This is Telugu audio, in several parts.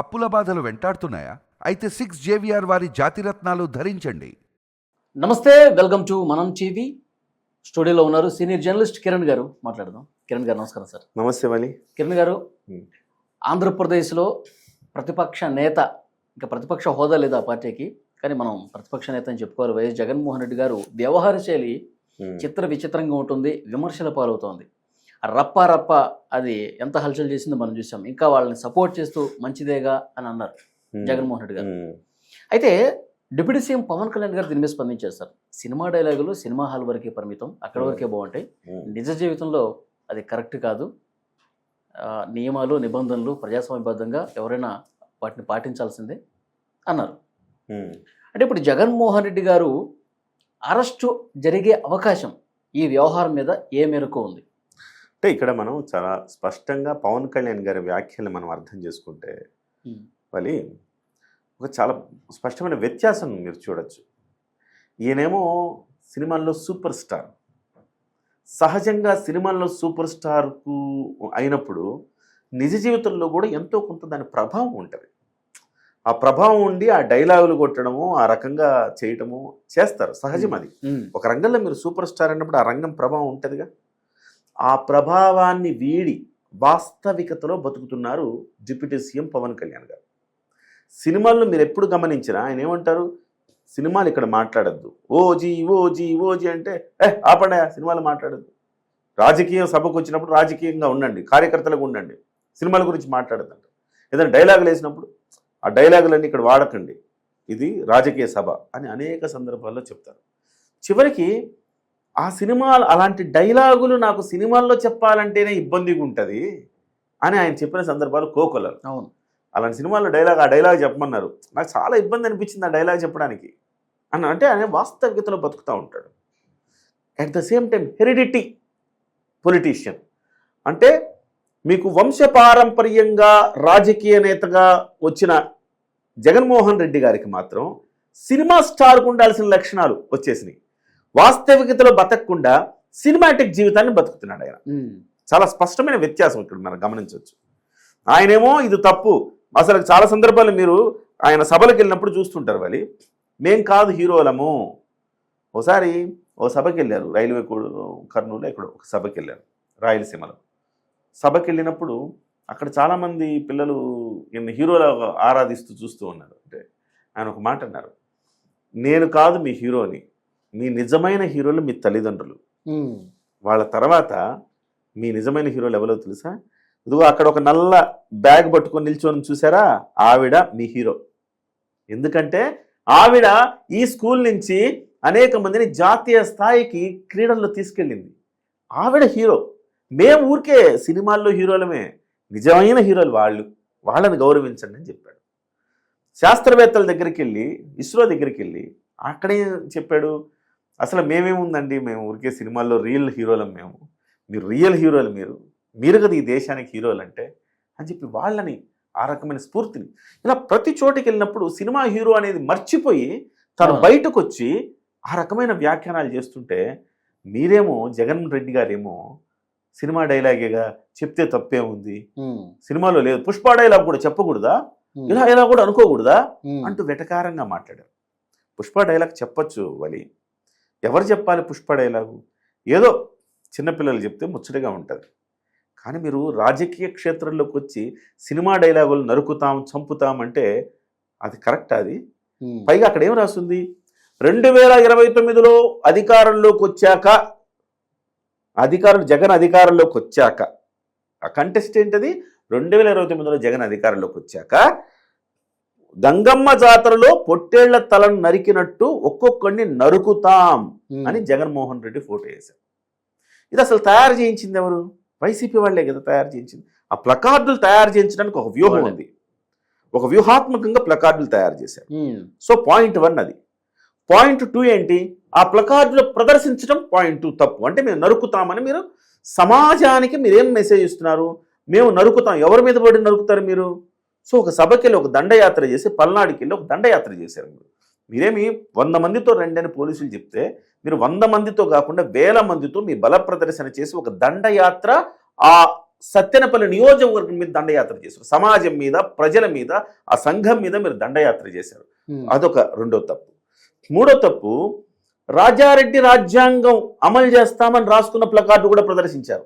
అప్పుల బాధలు వెంటాడుతున్నాయా? అయితే సిక్స్ జేవిఆర్ వారి జాతిరత్నాలు ధరించండి. నమస్తే వెల్కమ్ టు మనం టీవీ. స్టూడియోలో ఉన్నారు సీనియర్ జర్నలిస్ట్ కిరణ్ గారు. మాట్లాడదాం. కిరణ్ గారు నమస్కారం సార్. నమస్తే వాలి కిరణ్ గారు. ఆంధ్రప్రదేశ్లో ప్రతిపక్ష నేత ఇంకా ప్రతిపక్ష హోదా లేదు ఆ పార్టీకి? కానీ మనం ప్రతిపక్ష నేత అని చెప్పుకోవాలి. వైఎస్ జగన్మోహన్ రెడ్డి గారు వ్యవహార శైలి చిత్ర విచిత్రంగా ఉంటుంది విమర్శల పాలవుతోంది. రప్ప రప్ప అది ఎంత హల్చల్ చేసిందో మనం చూసాం. ఇంకా వాళ్ళని సపోర్ట్ చేస్తూ మంచిదేగా అని అన్నారు జగన్మోహన్ రెడ్డి గారు. అయితే డిప్యూటీ సీఎం పవన్ కళ్యాణ్ గారు దీని మీద స్పందించారు సార్. సినిమా డైలాగులు సినిమా హాల్ వరకే పరిమితం అక్కడ వరకే బాగుంటాయి. నిజ జీవితంలో అది కరెక్ట్ కాదు. నియమాలు నిబంధనలు ప్రజాస్వామ్యబద్ధంగా ఎవరైనా వాటిని పాటించాల్సిందే అన్నారు. అంటే ఇప్పుడు జగన్మోహన్ రెడ్డి గారు అరెస్టు జరిగే అవకాశం ఈ వ్యవహారం మీద ఏ మేరకు ఉంది? అంటే ఇక్కడ మనం చాలా స్పష్టంగా పవన్ కళ్యాణ్ గారి వ్యాఖ్యలు మనం అర్థం చేసుకుంటే వలి ఒక చాలా స్పష్టమైన వ్యత్యాసం మీరు చూడొచ్చు. ఈయనేమో సినిమాల్లో సూపర్ స్టార్. సహజంగా సినిమాల్లో సూపర్ స్టార్కు అయినప్పుడు నిజ జీవితంలో కూడా ఎంతో కొంత దాని ప్రభావం ఉంటుంది. ఆ ప్రభావం ఉండి ఆ డైలాగులు కొట్టడము ఆ రకంగా చేయటము చేస్తారు. సహజం అది. ఒక రంగంలో మీరు సూపర్ స్టార్ అన్నప్పుడు ఆ రంగం ప్రభావం ఉంటుందిగా? ఆ ప్రభావాన్ని వీడి వాస్తవికతలో బతుకుతున్నారు డిప్యూటీ సీఎం పవన్ కళ్యాణ్ గారు. సినిమాల్లో మీరు ఎప్పుడు గమనించినా ఆయన ఏమంటారు? సినిమాలు ఇక్కడ మాట్లాడద్దు. ఓజీ ఓజీ ఓజీ అంటే ఏ ఆపండి సినిమాలు మాట్లాడద్దు. రాజకీయ సభకు వచ్చినప్పుడు రాజకీయంగా ఉండండి కార్యకర్తలకు ఉండండి. సినిమాల గురించి మాట్లాడద్దంట. ఏదైనా డైలాగులు వేసినప్పుడు ఆ డైలాగులన్నీ ఇక్కడ వాడకండి. ఇది రాజకీయ సభ అని అనేక సందర్భాల్లో చెప్తారు. చివరికి ఆ సినిమాలు అలాంటి డైలాగులు నాకు సినిమాల్లో చెప్పాలంటేనే ఇబ్బందిగా ఉంటుంది అని ఆయన చెప్పిన సందర్భాలు కోకొలరు అవును. అలాంటి సినిమాల్లో డైలాగ్ ఆ డైలాగ్ చెప్పమన్నారు. నాకు చాలా ఇబ్బంది అనిపించింది ఆ డైలాగ్ చెప్పడానికి. అని అంటే ఆయన వాస్తవికతలో బతుకుతూ ఉంటాడు. At the same time heredity politician అంటే మీకు వంశపారంపర్యంగా రాజకీయ నేతగా వచ్చిన జగన్మోహన్ రెడ్డి గారికి మాత్రం సినిమా స్టార్కు ఉండాల్సిన లక్షణాలు వచ్చేసినాయి. వాస్తవికతలో బతకకుండా సినిమాటిక్ జీవితాన్ని బతుకుతున్నాడు ఆయన. చాలా స్పష్టమైన వ్యత్యాసం ఇక్కడ మనం గమనించవచ్చు. ఆయనేమో ఇది తప్పు. అసలు చాలా సందర్భాలు మీరు ఆయన సభలకు వెళ్ళినప్పుడు చూస్తుంటారు వాళ్ళు మేం కాదు హీరోలము. ఒకసారి ఓ సభకి వెళ్ళారు. రైల్వే కర్నూలు ఇక్కడ ఒక సభకి వెళ్ళారు. రాయలసీమలో. సభకి వెళ్ళినప్పుడు అక్కడ చాలామంది పిల్లలు ఈయన హీరోల ఆరాధిస్తూ చూస్తూ ఉన్నారు. అంటే ఆయన ఒక మాట అన్నారు. నేను కాదు మీ హీరోని. మీ నిజమైన హీరోలు మీ తల్లిదండ్రులు. వాళ్ళ తర్వాత మీ నిజమైన హీరోలు ఎవరో తెలుసా? ఇదిగో అక్కడ ఒక నల్ల బ్యాగ్ పట్టుకొని నిల్చొని చూసారా? ఆవిడ మీ హీరో. ఎందుకంటే ఆవిడ ఈ స్కూల్ నుంచి అనేక మందిని జాతీయ స్థాయికి క్రీడల్లో తీసుకెళ్ళింది. ఆవిడ హీరో. మేము ఊరికే సినిమాల్లో హీరోలమే. నిజమైన హీరోలు వాళ్ళు. వాళ్ళని గౌరవించండి అని చెప్పాడు. శాస్త్రవేత్తల దగ్గరికి వెళ్ళి ఇస్రో దగ్గరికి వెళ్ళి అక్కడే చెప్పాడు? అసలు మేమేముందండి? మేము ఊరికే సినిమాల్లో రియల్ హీరోలం మేము. మీరు రియల్ హీరోలు మీరు. మీరు కదా ఈ దేశానికి హీరోలు అంటే అని చెప్పి వాళ్ళని ఆ రకమైన స్ఫూర్తిని. ఇలా ప్రతి చోటికి వెళ్ళినప్పుడు సినిమా హీరో అనేది మర్చిపోయి తను. బయటకు వచ్చి ఆ రకమైన వ్యాఖ్యానాలు చేస్తుంటే మీరేమో జగన్ రెడ్డి గారేమో సినిమా డైలాగేగా చెప్తే తప్పే ఉంది. సినిమాలో లేదు. పుష్ప డైలాగ్ కూడా చెప్పకూడదా? ఇలా ఇలా కూడా అనుకోకూడదా? అంటూ వెటకారంగా మాట్లాడారు. పుష్ప డైలాగ్ చెప్పొచ్చు వలి. ఎవరు చెప్పాలి పుష్ప డైలాగు ఏదో చిన్నపిల్లలు చెప్తే ముచ్చటగా ఉంటుంది. కానీ మీరు రాజకీయ క్షేత్రంలోకి వచ్చి సినిమా డైలాగులు నరుకుతాం చంపుతాం అంటే అది కరెక్ట్ అది? పైగా అక్కడ ఏం రాస్తుంది? రెండు వేల ఇరవై తొమ్మిదిలో అధికారంలోకి వచ్చాక అధికారులు జగన్ అధికారంలోకి వచ్చాక ఆ కంటెస్ట్ ఏంటది? రెండు వేల ఇరవై తొమ్మిదిలో జగన్ అధికారంలోకి వచ్చాక గంగమ్మ జాతరలో పొట్టేళ్ళ తలను నరికినట్టు ఒక్కొక్కడిని నరుకుతాం అని జగన్మోహన్ రెడ్డి ఫోటో వేశారు. ఇది అసలు తయారు చేయించింది ఎవరు? వైసీపీ వాళ్ళే కదా తయారు చేయించింది. ఆ ప్లకార్డులు తయారు చేయించడానికి ఒక వ్యూహం. ఉంది. ఒక వ్యూహాత్మకంగా ప్లకార్డులు తయారు చేశారు. సో పాయింట్ వన్ అది. పాయింట్ టూ ఏంటి? ఆ ప్లకార్డులో ప్రదర్శించడం పాయింట్ టూ తప్పు. అంటే మేము నరుకుతామని మీరు సమాజానికి మీరేం మెసేజ్ ఇస్తున్నారు? మేము నరుకుతాం. ఎవరి మీద పడి నరుకుతారు మీరు? సో ఒక సభకి వెళ్ళి ఒక దండయాత్ర చేసి పల్నాడుకి వెళ్ళి ఒక దండయాత్ర చేశారు. మీరు మీరేమి వంద మందితో రండి అని పోలీసులు చెప్తే మీరు వంద మందితో కాకుండా వేల మందితో మీ బల ప్రదర్శన చేసి ఒక దండయాత్ర ఆ సత్యనపల్లి నియోజకవర్గం మీద దండయాత్ర చేశారు. సమాజం మీద ప్రజల మీద ఆ సంఘం మీద మీరు దండయాత్ర చేశారు. అదొక రెండో తప్పు. మూడో తప్పు రాజారెడ్డి రాజ్యాంగం అమలు చేస్తామని రాసుకున్న ప్లకార్డు కూడా ప్రదర్శించారు.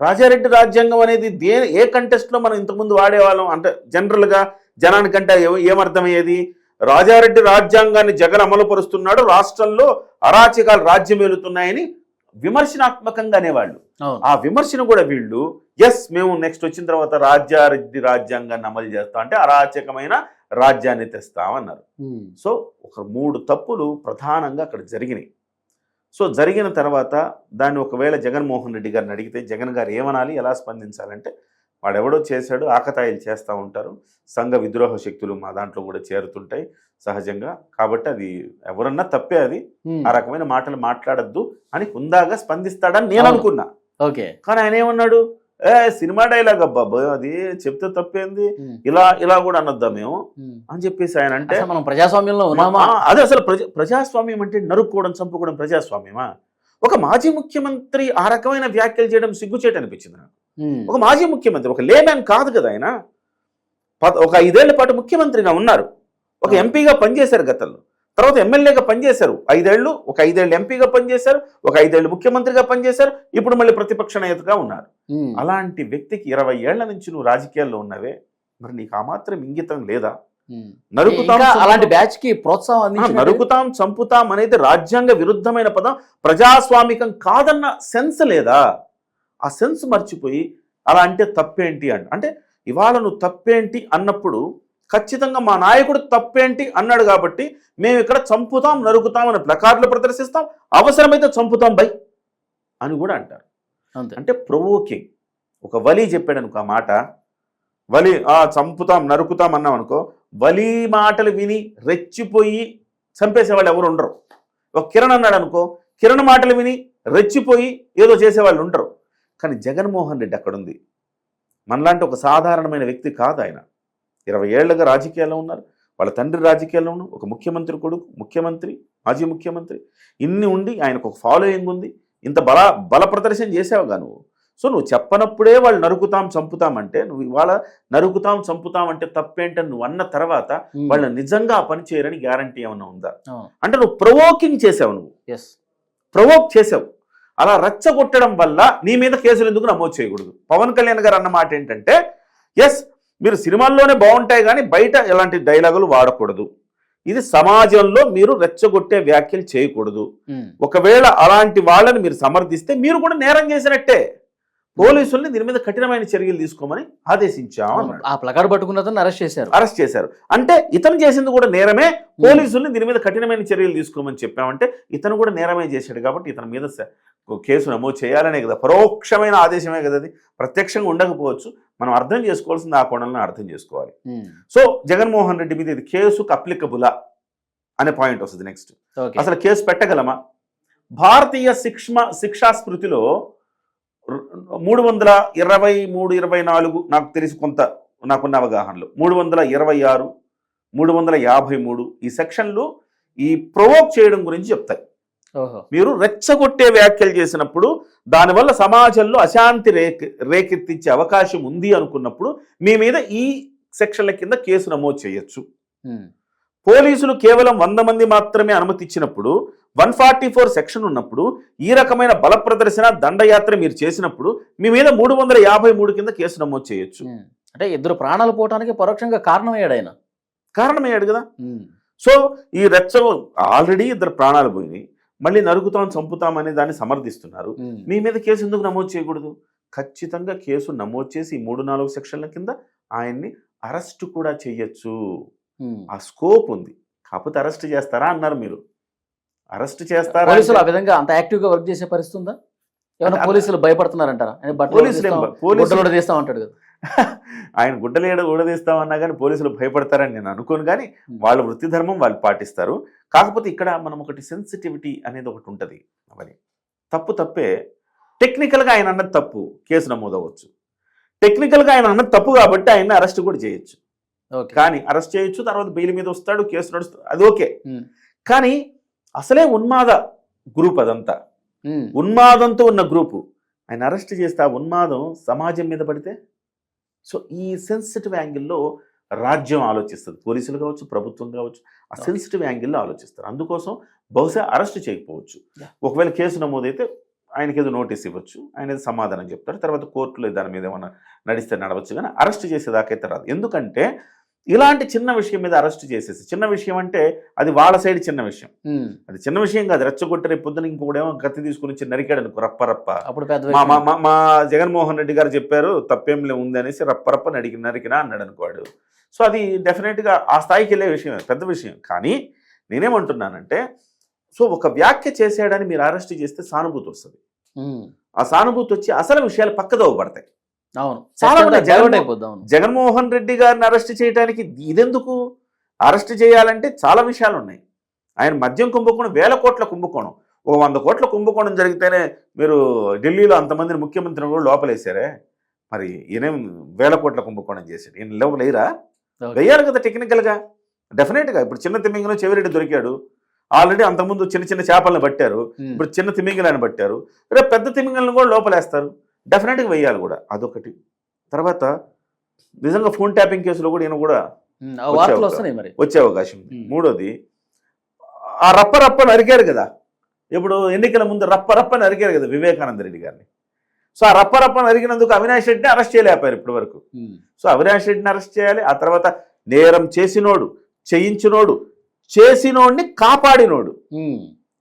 రాజారెడ్డి రాజ్యాంగం అనేది దే ఏ కంటెస్ట్లో మనం ఇంతకుముందు వాడేవాళ్ళం? అంటే జనరల్గా జనానికంటే ఏ- ఏమర్థమయ్యేది? రాజారెడ్డి రాజ్యాంగాన్ని జగన్ అమలు పరుస్తున్నాడు రాష్ట్రంలో అరాచకాలు రాజ్యం వెళుతున్నాయని విమర్శనాత్మకంగా అనేవాళ్ళు. ఆ విమర్శను కూడా వీళ్ళు ఎస్ మేము నెక్స్ట్ వచ్చిన తర్వాత రాజ్యారెడ్డి రాజ్యాంగాన్ని అమలు చేస్తాం అంటే అరాచకమైన రాజ్యాన్ని తెస్తామన్నారు. సో ఒక మూడు తప్పులు ప్రధానంగా అక్కడ జరిగినాయి. సో జరిగిన తర్వాత దాన్ని ఒకవేళ జగన్మోహన్ రెడ్డి గారిని అడిగితే జగన్ గారు ఏమనాలి? ఎలా స్పందించాలంటే? వాడెవడో చేశాడు ఆకతాయిలు చేస్తూ ఉంటారు. సంఘ విద్రోహ శక్తులు మా దాంట్లో కూడా చేరుతుంటాయి సహజంగా. కాబట్టి అది ఎవరన్నా తప్పే అది. ఆ రకమైన మాటలు మాట్లాడద్దు అని హుందాగా స్పందిస్తాడని నేను. అనుకున్నా. ఓకే. కానీ ఆయన ఏమన్నాడు? ఏ సినిమా డైలాగ్ అబ్బా బ- అది చెప్తే తప్పేంది. ఇలా ఇలా కూడా అనొద్దా మేము. అని చెప్పేసి ఆయన అంటే మనం ప్రజాస్వామ్యంలో ఉన్నామా అదే అసలు ప్రజ ప్రజాస్వామ్యం అంటే నరుక్కోవడం చంపుకోవడం ప్రజాస్వామ్యమా ఒక మాజీ ముఖ్యమంత్రి ఆ రకమైన వ్యాఖ్యలు చేయడం సిగ్గుచేట అనిపించింది నాకు. ఒక మాజీ ముఖ్యమంత్రి ఒక లేమ్యాన్ కాదు కదా ఆయన ఒక ఐదేళ్ళ పాటు ముఖ్యమంత్రిగా ఉన్నారు ఒక. ఎంపీగా పనిచేశారు గతంలో తర్వాత ఎమ్మెల్యేగా పనిచేశారు ఐదేళ్ళు ఒక ఐదేళ్ళు ఎంపీగా పనిచేశారు ఒక ఐదేళ్ళు ముఖ్యమంత్రిగా పనిచేశారు ఇప్పుడు మళ్ళీ ప్రతిపక్ష నేతగా ఉన్నారు. అలాంటి వ్యక్తికి ఇరవై ఏళ్ళ నుంచి నువ్వు రాజకీయాల్లో ఉన్నవే మరి నీకు ఆ మాత్రం ఇంగితం లేదా. నరుకుతాం అలాంటి. బ్యాచ్కి ప్రోత్సాహం నరుకుతాం చంపుతాం అనేది రాజ్యాంగ విరుద్ధమైన పదం ప్రజాస్వామికం కాదన్న సెన్స్ లేదా ఆ సెన్స్ మర్చిపోయి అలా అంటే తప్పేంటి అంట అంటే ఇవాళ నువ్వు తప్పేంటి అన్నప్పుడు ఖచ్చితంగా మా నాయకుడు తప్పేంటి అన్నాడు కాబట్టి మేము ఇక్కడ చంపుతాం నరుకుతాం అనే ప్లకార్డులు ప్రదర్శిస్తాం. అవసరమైతే చంపుతాం బై అని కూడా అంటారు. అంటే ప్రొవోకింగ్ ఒక వలి చెప్పాడు అనుకో ఆ మాట. వలి ఆ చంపుతాం నరుకుతాం అన్నాం అనుకో వలి మాటలు విని రెచ్చిపోయి చంపేసేవాళ్ళు ఎవరు ఉండరు. ఒక కిరణ్ అన్నాడు అనుకో కిరణ్ మాటలు విని రెచ్చిపోయి ఏదో చేసేవాళ్ళు ఉండరు. కానీ జగన్మోహన్ రెడ్డి అక్కడ ఉంది మనలాంటి ఒక సాధారణమైన వ్యక్తి కాదు ఆయన. ఇరవై ఏళ్ళుగా రాజకీయాల్లో ఉన్నారు. వాళ్ళ తండ్రి రాజకీయాల్లో ఒక ముఖ్యమంత్రి కొడుకు ముఖ్యమంత్రి మాజీ ముఖ్యమంత్రి. ఇన్ని ఉండి ఆయనకు ఒక ఫాలోయింగ్ ఉంది. ఇంత బల బల ప్రదర్శన చేసావుగా నువ్వు. సో నువ్వు చెప్పనప్పుడే వాళ్ళు నరుకుతాం చంపుతాం అంటే నువ్వు ఇవాళ నరుకుతాం చంపుతాం అంటే తప్పేంటని నువ్వు అన్న తర్వాత. వాళ్ళు నిజంగా ఆ పని చేయరని గ్యారంటీ ఏమైనా ఉందా. అంటే నువ్వు ప్రొవోకింగ్ చేసావు నువ్వు. ఎస్ ప్రొవోక్ చేసావు. అలా రెచ్చగొట్టడం వల్ల నీ మీద కేసులు ఎందుకు నమోదు చేయకూడదు? పవన్ కళ్యాణ్ గారు అన్న మాట ఏంటంటే ఎస్ మీరు సినిమాల్లోనే బాగుంటాయి కానీ బయట ఎలాంటి డైలాగులు వాడకూడదు. ఇది సమాజంలో మీరు రెచ్చగొట్టే వ్యాఖ్యలు చేయకూడదు. ఒకవేళ అలాంటి వాళ్ళని మీరు సమర్థిస్తే మీరు కూడా నేరం చేసినట్టే. పోలీసుల్ని దీని మీద కఠినమైన చర్యలు తీసుకోమని ఆదేశించాం అన్నాడు. ఆ ప్లకార్డ్ పట్టుకున్న అతను అరెస్ట్ చేశారు. అరెస్ట్ చేశారు. అంటే ఇతను చేసింది కూడా నేరమే పోలీసుల్ని దీని మీద కఠినమైన చర్యలు తీసుకోమని చెప్పామంటే ఇతను కూడా నేరమే చేశాడు కాబట్టి ఇతని మీద కేసు నమోదు చేయాలనే కదా పరోక్షమైన ఆదేశమే కదా అది. ప్రత్యక్షంగా ఉండకపోవచ్చు. మనం అర్థం చేసుకోవాల్సింది ఆ కోణంలో అర్థం చేసుకోవాలి. సో జగన్మోహన్ రెడ్డి మీద ఇది కేసుకు అప్లికబులా అనే పాయింట్ వస్తుంది నెక్స్ట్ అసలు కేసు పెట్టగలమా? భారతీయ శిక్షణ శిక్షా స్మృతిలో మూడు వందల ఇరవై మూడు ఇరవై నాలుగు నాకు తెలిసి కొంత నాకున్న అవగాహనలో. మూడు వందల ఇరవై ఆరు మూడు వందల యాభై మూడు ఈ సెక్షన్లు ఈ ప్రొవోక్ చేయడం గురించి చెప్తాయి. మీరు రెచ్చగొట్టే వ్యాఖ్యలు చేసినప్పుడు దానివల్ల సమాజంలో అశాంతి రేకె రేకెత్తించే అవకాశం ఉంది అనుకున్నప్పుడు మీ మీద ఈ సెక్షన్ల కింద కేసు నమోదు చేయొచ్చు. పోలీసులు కేవలం వంద మంది మాత్రమే అనుమతి ఇచ్చినప్పుడు వన్ ఫార్టీ ఫోర్ సెక్షన్ ఉన్నప్పుడు ఈ రకమైన బల ప్రదర్శన దండయాత్ర మీరు చేసినప్పుడు మీ మీద మూడు వందల యాభై మూడు కింద కేసు నమోదు చేయొచ్చు. అంటే ఇద్దరు ప్రాణాలు పోవటానికి పరోక్షంగా కారణమయ్యాడు ఆయన. కారణమయ్యాడు కదా. సో ఈ రెచ్చ ఆల్రెడీ ఇద్దరు ప్రాణాలు పోయినాయి. మళ్ళీ నరుకుతాం చంపుతాం అనే దాన్ని సమర్థిస్తున్నారు. మీ మీద కేసు ఎందుకు నమోదు చేయకూడదు? ఖచ్చితంగా కేసు నమోదు చేసి మూడు నాలుగు సెక్షన్ల కింద ఆయన్ని అరెస్ట్ కూడా చేయొచ్చు. ఆ స్కోప్ ఉంది. కాకపోతే అరెస్ట్ చేస్తారా అన్నారు మీరు. అరెస్ట్ చేస్తారా పోలీసులు ఆ విధంగా అంత యాక్టివ్గా వర్క్ చేసే పరిస్థితి ఉందా? ఏమైనా పోలీసులు భయపడుతున్నారంటారా? పోలీసులు తీస్తాం అంటాడు కదా. ఆయన గుడ్డలేడ ఊడదీస్తామన్నా కానీ పోలీసులు భయపడతారని నేను అనుకోను కానీ వాళ్ళ వృత్తి ధర్మం వాళ్ళు పాటిస్తారు. కాకపోతే ఇక్కడ మనం ఒకటి సెన్సిటివిటీ అనేది ఒకటి ఉంటుంది. అవని తప్పు తప్పే. టెక్నికల్గా ఆయన అన్నది తప్పు. కేసు నమోదవచ్చు టెక్నికల్గా ఆయన అన్నది తప్పు కాబట్టి ఆయన అరెస్ట్ కూడా చేయొచ్చు. కానీ అరెస్ట్ చేయొచ్చు తర్వాత బెయిల్ మీద వస్తాడు కేసు నడుస్తుంది అది ఓకే. కానీ అసలే ఉన్మాద గ్రూప్ అదంతా. ఉన్మాదంతో ఉన్న గ్రూపు. ఆయన అరెస్ట్ చేస్తే ఆ ఉన్మాదం సమాజం మీద పడితే? సో ఈ సెన్సిటివ్ యాంగిల్లో రాజ్యం ఆలోచిస్తుంది. పోలీసులు కావచ్చు ప్రభుత్వం కావచ్చు ఆ. సెన్సిటివ్ యాంగిల్లో ఆలోచిస్తారు. అందుకోసం బహుశా అరెస్ట్ చేయకపోవచ్చు. ఒకవేళ కేసు నమోదైతే ఆయనకి ఏదో నోటీస్ ఇవ్వచ్చు ఆయన ఏదో సమాధానం చెప్తారు. తర్వాత కోర్టులో దాని మీద ఏమైనా నడిస్తే నడవచ్చు కానీ అరెస్ట్ చేసేదాకైతే రాదు. ఎందుకంటే ఇలాంటి చిన్న విషయం మీద అరెస్ట్ చేసేసి చిన్న విషయం అంటే అది వాళ్ళ సైడ్ చిన్న విషయం. అది చిన్న విషయం కాదు రెచ్చగొట్టి రేపు పొద్దున ఇంకొకడేమో కత్తి తీసుకుని వచ్చి నరికాడు అనుకో రప్ప రప్ప అప్పుడు మా జగన్మోహన్ రెడ్డి గారు చెప్పారు తప్పేం లే ఉంది అనేసి రప్పరప్ప నడికి నరికినా అన్నాడు అనుకోవాడు సో అది డెఫినెట్గా ఆ స్థాయికి వెళ్ళే విషయం పెద్ద విషయం. కానీ నేనేమంటున్నానంటే సో ఒక వ్యాఖ్య చేసాడని మీరు అరెస్ట్ చేస్తే సానుభూతి వస్తుంది. ఆ సానుభూతి వచ్చి అసలు విషయాలు పక్కదోవ పడతాయి. అవును. చాలా జగన్మోహన్ రెడ్డి గారిని అరెస్ట్ చేయడానికి ఇదెందుకు అరెస్ట్ చేయాలంటే చాలా విషయాలు ఉన్నాయి ఆయన మద్యం కుంభకోణం వేల కోట్ల కుంభకోణం. ఓ వంద కోట్ల కుంభకోణం జరిగితేనే మీరు ఢిల్లీలో అంతమందిని ముఖ్యమంత్రిని కూడా లోపలేశారే మరి ఈయనేం వేల కోట్ల కుంభకోణం చేశాడు. ఈయన లోపలేరా Okay. వెయ్యాలి కదా టెక్నికల్గా. డెఫినెట్గా. ఇప్పుడు చిన్న తిమ్మింగలో చెవిరెడ్డి దొరికాడు. ఆల్రెడీ అంతకుముందు చిన్న చిన్న చేపలను పట్టారు. ఇప్పుడు చిన్న తిమింగలాన్ని పట్టారు. రేపు పెద్ద తిమింగలను కూడా లోపలేస్తారు. డెఫినెట్గా వెయ్యాలి కూడా అదొకటి. తర్వాత నిజంగా ఫోన్ ట్యాపింగ్ కేసులో కూడా ఈయన కూడా వచ్చే వస్తున్నాయి మరి. వచ్చే అవకాశం. మూడోది ఆ రప్ప రప్ప నరికారు కదా. ఇప్పుడు ఎన్నికల ముందు రప్ప రప్ప నరికారు కదా వివేకానంద రెడ్డి గారిని. సో ఆ రప్ప రప్ప నరికినందుకు అవినాష్ రెడ్డిని అరెస్ట్ చేయలేపారు ఇప్పటి వరకు. సో అవినాష్ రెడ్డిని అరెస్ట్ చేయాలి ఆ తర్వాత నేరం చేసినోడు చేయించినోడు చేసినోడిని కాపాడినోడు.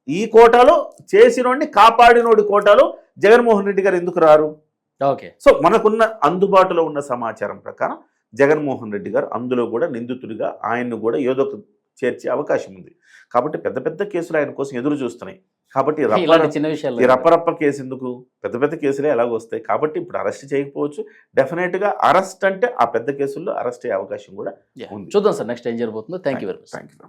ఈ కోటాలో చేసినోడిని కాపాడినోడి కోటాలో జగన్మోహన్ రెడ్డి గారు ఎందుకు రారు? ఓకే. సో మనకున్న అందుబాటులో ఉన్న సమాచారం ప్రకారం జగన్మోహన్ రెడ్డి గారు అందులో కూడా నిందితుడిగా ఆయన్ను కూడా ఏదో ఒక చేర్చే అవకాశం ఉంది. కాబట్టి పెద్ద పెద్ద కేసులు ఆయన కోసం ఎదురు చూస్తున్నాయి. కాబట్టి ఈ రప్ప- ఇలాంటి చిన్న విషయాలు ఈ రప్పరప్ప కేసు ఎందుకు? పెద్ద పెద్ద కేసులే ఎలాగో వస్తాయి. కాబట్టి ఇప్పుడు అరెస్ట్ చేయకపోవచ్చు. డెఫినెట్గా అరెస్ట్ అంటే ఆ పెద్ద కేసుల్లో అరెస్ట్ అయ్యే అవకాశం కూడా. ఉంది. చూద్దాం సార్ నెక్స్ట్ ఏం జరగబోతుందో. Thank you very much thank you